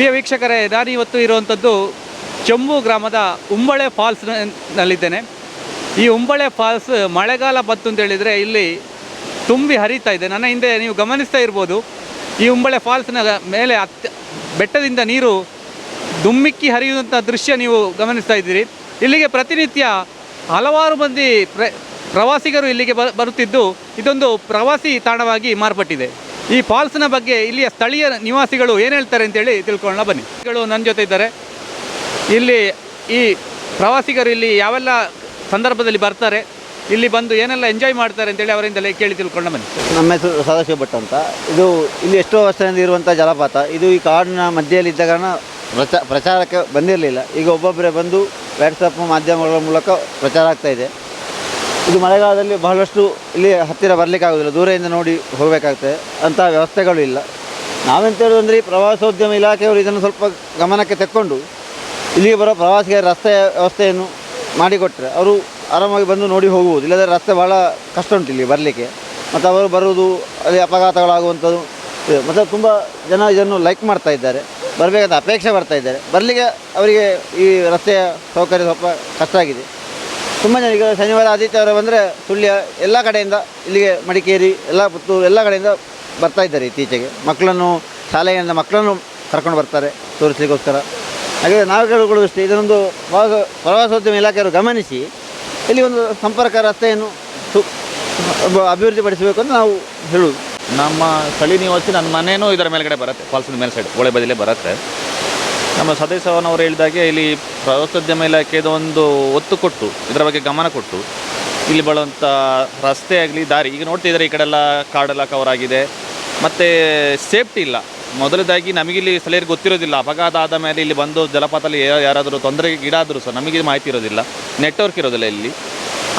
ಪ್ರಿಯ ವೀಕ್ಷಕರೇ ನಾನು ಇವತ್ತು ಇರುವಂಥದ್ದು ಚೆಂಬು ಗ್ರಾಮದ ಉಂಬಳೆ ಫಾಲ್ಸ್ ನಲ್ಲಿದ್ದೇನೆ. ಈ ಉಂಬಳೆ ಫಾಲ್ಸ್ ಮಳೆಗಾಲ ಬಂತು ಅಂತ ಹೇಳಿದರೆ ಇಲ್ಲಿ ತುಂಬಿ ಹರಿತಾ ಇದೆ. ನನ್ನ ಹಿಂದೆ ನೀವು ಗಮನಿಸ್ತಾ ಇರ್ಬೋದು, ಈ ಉಂಬಳೆ ಫಾಲ್ಸ್ನ ಮೇಲೆ ಅತ್ಯ ಬೆಟ್ಟದಿಂದ ನೀರು ದುಮ್ಮಿಕ್ಕಿ ಹರಿಯುವಂಥ ದೃಶ್ಯ ನೀವು ಗಮನಿಸ್ತಾ ಇದ್ದೀರಿ. ಇಲ್ಲಿಗೆ ಪ್ರತಿನಿತ್ಯ ಹಲವಾರು ಮಂದಿ ಪ್ರ ಪ್ರವಾಸಿಗರು ಇಲ್ಲಿಗೆ ಬರುತ್ತಿದ್ದು, ಇದೊಂದು ಪ್ರವಾಸಿ ತಾಣವಾಗಿ ಮಾರ್ಪಟ್ಟಿದೆ. ಈ ಫಾಲ್ಸ್ನ ಬಗ್ಗೆ ಇಲ್ಲಿಯ ಸ್ಥಳೀಯ ನಿವಾಸಿಗಳು ಏನು ಹೇಳ್ತಾರೆ ಅಂತೇಳಿ ತಿಳ್ಕೊಳ್ಳೋಣ, ಬನ್ನಿ. ನನ್ನ ಜೊತೆ ಇದ್ದಾರೆ. ಇಲ್ಲಿ ಈ ಪ್ರವಾಸಿಗರು ಇಲ್ಲಿ ಯಾವೆಲ್ಲ ಸಂದರ್ಭದಲ್ಲಿ ಬರ್ತಾರೆ, ಇಲ್ಲಿ ಬಂದು ಏನೆಲ್ಲ ಎಂಜಾಯ್ ಮಾಡ್ತಾರೆ ಅಂತೇಳಿ ಅವರಿಂದಲೇ ಕೇಳಿ ತಿಳ್ಕೊಳ್ಳೋಣ, ಬನ್ನಿ. ನಮ್ಮ ಹೆಸರು ಸದಾಶಿವ ಭಟ್ ಅಂತ. ಇದು ಇಲ್ಲಿ ಎಷ್ಟೋ ವರ್ಷದಿಂದ ಇರುವಂಥ ಜಲಪಾತ. ಇದು ಈ ಕಾಡಿನ ಮಧ್ಯದಲ್ಲಿ ಇದ್ದ ಕಾರಣ ಪ್ರಚ, ಪ್ರಚಾರಕ್ಕೆ ಬಂದಿರಲಿಲ್ಲ. ಈಗ ಒಬ್ಬೊಬ್ಬರೇ ಬಂದು ವ್ಯಾಟ್ಸಪ್ ಮಾಧ್ಯಮಗಳ ಮೂಲಕ ಪ್ರಚಾರ ಆಗ್ತಾ ಇದೆ. ಇದು ಮಳೆಗಾಲದಲ್ಲಿ ಬಹಳಷ್ಟು ಇಲ್ಲಿ ಹತ್ತಿರ ಬರಲಿಕ್ಕೆ ಆಗೋದಿಲ್ಲ ದೂರದಿಂದ ನೋಡಿ ಹೋಗಬೇಕಾಗ್ತದೆ. ಅಂತಹ ವ್ಯವಸ್ಥೆಗಳು ಇಲ್ಲ. ನಾವೆಂತ ಹೇಳೋದಂದ್ರೆ ಈ ಪ್ರವಾಸೋದ್ಯಮ ಇಲಾಖೆಯವರು ಇದನ್ನು ಸ್ವಲ್ಪ ಗಮನಕ್ಕೆ ತೆಕ್ಕೊಂಡು ಇಲ್ಲಿಗೆ ಬರೋ ಪ್ರವಾಸಿಗರ ರಸ್ತೆ ವ್ಯವಸ್ಥೆಯನ್ನು ಮಾಡಿಕೊಟ್ಟರೆ ಅವರು ಆರಾಮಾಗಿ ಬಂದು ನೋಡಿ ಹೋಗುವುದು. ಇಲ್ಲದ್ರೆ ರಸ್ತೆ ಭಾಳ ಕಷ್ಟ ಉಂಟು ಇಲ್ಲಿ ಬರಲಿಕ್ಕೆ. ಮತ್ತು ಅವರು ಬರುವುದು ಅಲ್ಲಿ ಅಪಘಾತಗಳಾಗುವಂಥದ್ದು. ಮತ್ತು ತುಂಬ ಜನ ಇದನ್ನು ಲೈಕ್ ಮಾಡ್ತಾ ಇದ್ದಾರೆ. ಬರಬೇಕಂತ ಅಪೇಕ್ಷೆ ಬರ್ತಾ ಇದ್ದಾರೆ. ಬರಲಿಕ್ಕೆ ಅವರಿಗೆ ಈ ರಸ್ತೆಯ ಸೌಕರ್ಯ ಸ್ವಲ್ಪ ಕಷ್ಟ ಆಗಿದೆ. ತುಂಬ ಜನ ಈಗ ಶನಿವಾರ, ಆದಿತ್ಯವಾರ ಬಂದರೆ ಸುಳ್ಯ ಎಲ್ಲ ಕಡೆಯಿಂದ ಇಲ್ಲಿಗೆ ಮಡಿಕೇರಿ, ಎಲ್ಲ ಪುತ್ತೂರು, ಎಲ್ಲ ಕಡೆಯಿಂದ ಬರ್ತಾ ಇದ್ದಾರೆ ಇತ್ತೀಚೆಗೆ. ಮಕ್ಕಳನ್ನು, ಶಾಲೆಯಿಂದ ಮಕ್ಕಳನ್ನು ಕರ್ಕೊಂಡು ಬರ್ತಾರೆ ತೋರಿಸ್ಲಿಕ್ಕೋಸ್ಕರ ಹಾಗೆ ನಾವು ಕೇಳಿಕೊಳ್ಳುವ ಅಷ್ಟೇ, ಇದನ್ನೊಂದು ಪ್ರವಾಸ, ಪ್ರವಾಸೋದ್ಯಮ ಇಲಾಖೆಯವರು ಗಮನಿಸಿ, ಇಲ್ಲಿ ಒಂದು ಸಂಪರ್ಕ, ರಸ್ತೆಯನ್ನು ಅಭಿವೃದ್ಧಿಪಡಿಸಬೇಕು ಅಂತ ನಾವು ಹೇಳುವುದು. ನಮ್ಮ ಸ್ಥಳೀಯ ನಿವಾಸಿ ನನ್ನ ಮನೇನೂ ಇದರ ಮೇಲ್ಗಡೆ ಬರುತ್ತೆ ಫಾಲ್ಸಿನ ಮೇಲೆ ಸೈಡ್ ಒಳೆ ಬದಿಲೇ ಬರುತ್ತೆ. ನಮ್ಮ ಸದಸ್ಯವನವರು ಹೇಳಿದಾಗೆ ಇಲ್ಲಿ ಪ್ರವಾಸೋದ್ಯಮ ಇಲಾಖೆದು ಒಂದು ಒತ್ತು ಕೊಟ್ಟು, ಇದರ ಬಗ್ಗೆ ಗಮನ ಕೊಟ್ಟು ಇಲ್ಲಿ ಬಳುವಂಥ ರಸ್ತೆ ಆಗಲಿ, ದಾರಿ, ಈಗ ನೋಡ್ತಿದ್ದಾರೆ ಈ ಕಡೆ ಎಲ್ಲ ಕಾಡೆಲ್ಲ ಕವರ್ ಆಗಿದೆ ಮತ್ತು ಸೇಫ್ಟಿ ಇಲ್ಲ. ಮೊದಲದಾಗಿ ನಮಗಿಲ್ಲಿ ಸ್ಥಳೀಯರಿಗೆ ಗೊತ್ತಿರೋದಿಲ್ಲ. ಅಪಘಾತ ಆದ ಮೇಲೆ ಇಲ್ಲಿ ಬಂದು ಜಲಪಾತಲ್ಲಿ ಯಾರಾದರೂ ತೊಂದರೆ ಗೀಡಾದರೂ ಸಹ ನಮಗೆ ಮಾಹಿತಿ ಇರೋದಿಲ್ಲ. ನೆಟ್ವರ್ಕ್ ಇರೋದಿಲ್ಲ ಇಲ್ಲಿ.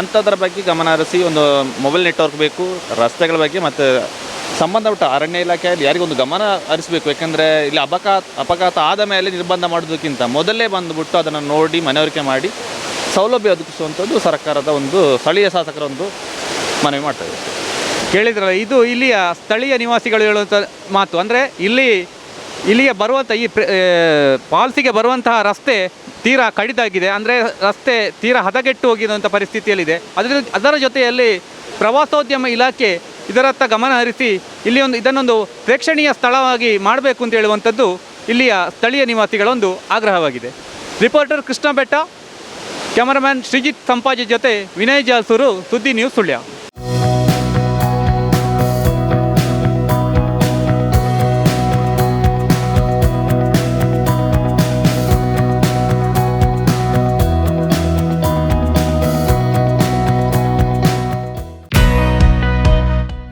ಅಂಥದ್ರ ಬಗ್ಗೆ ಗಮನ ಹರಿಸಿ ಒಂದು ಮೊಬೈಲ್ ನೆಟ್ವರ್ಕ್ ಬೇಕು, ರಸ್ತೆಗಳ ಬಗ್ಗೆ ಮತ್ತು ಸಂಬಂಧಪಟ್ಟ ಅರಣ್ಯ ಇಲಾಖೆಯಲ್ಲಿ ಯಾರಿಗೊಂದು ಗಮನ ಹರಿಸಬೇಕು? ಯಾಕೆಂದರೆ ಇಲ್ಲಿ ಅಪಘಾತ ಅಪಘಾತ ಆದ ಮೇಲೆ ನಿರ್ಬಂಧ ಮಾಡೋದಕ್ಕಿಂತ ಮೊದಲೇ ಬಂದುಬಿಟ್ಟು ಅದನ್ನು ನೋಡಿ ಮನವರಿಕೆ ಮಾಡಿ ಸೌಲಭ್ಯ ಒದಗಿಸುವಂಥದ್ದು ಸರ್ಕಾರದ ಒಂದು ಸ್ಥಳೀಯ ಶಾಸಕರ ಒಂದು ಮನವಿ ಮಾಡ್ತಾರೆ ಕೇಳಿದ್ರಲ್ಲ, ಇದು ಇಲ್ಲಿಯ ಸ್ಥಳೀಯ ನಿವಾಸಿಗಳು ಹೇಳುವಂಥ ಮಾತು. ಅಂದರೆ ಇಲ್ಲಿ, ಇಲ್ಲಿಗೆ ಬರುವಂಥ ಈ ಪಾಲ್ಸಿಗೆ ಬರುವಂತಹ ರಸ್ತೆ ತೀರಾ ಕಡಿದಾಗಿದೆ. ಅಂದರೆ ರಸ್ತೆ ತೀರಾ ಹದಗೆಟ್ಟು ಹೋಗಿರುವಂಥ ಪರಿಸ್ಥಿತಿಯಲ್ಲಿದೆ. ಅದರ ಅದರ ಜೊತೆಯಲ್ಲಿ ಪ್ರವಾಸೋದ್ಯಮ ಇಲಾಖೆ ಇದರತ್ತ ಗಮನ ಹರಿಸಿ ಇಲ್ಲಿ ಒಂದು ಇದನ್ನೊಂದು ಪ್ರೇಕ್ಷಣೀಯ ಸ್ಥಳವಾಗಿ ಮಾಡಬೇಕು ಅಂತ ಹೇಳುವಂಥದ್ದು ಇಲ್ಲಿಯ ಸ್ಥಳೀಯ ನಿವಾಸಿಗಳೊಂದು ಆಗ್ರಹವಾಗಿದೆ. ರಿಪೋರ್ಟರ್ ಕೃಷ್ಣ ಬೆಟ್ಟ, ಕ್ಯಾಮರಾಮ್ಯಾನ್ ಶ್ರೀಜಿತ್ ಸಂಪಾಜಿ ಜೊತೆ Vinay Jalsur, Suddi news Sullia.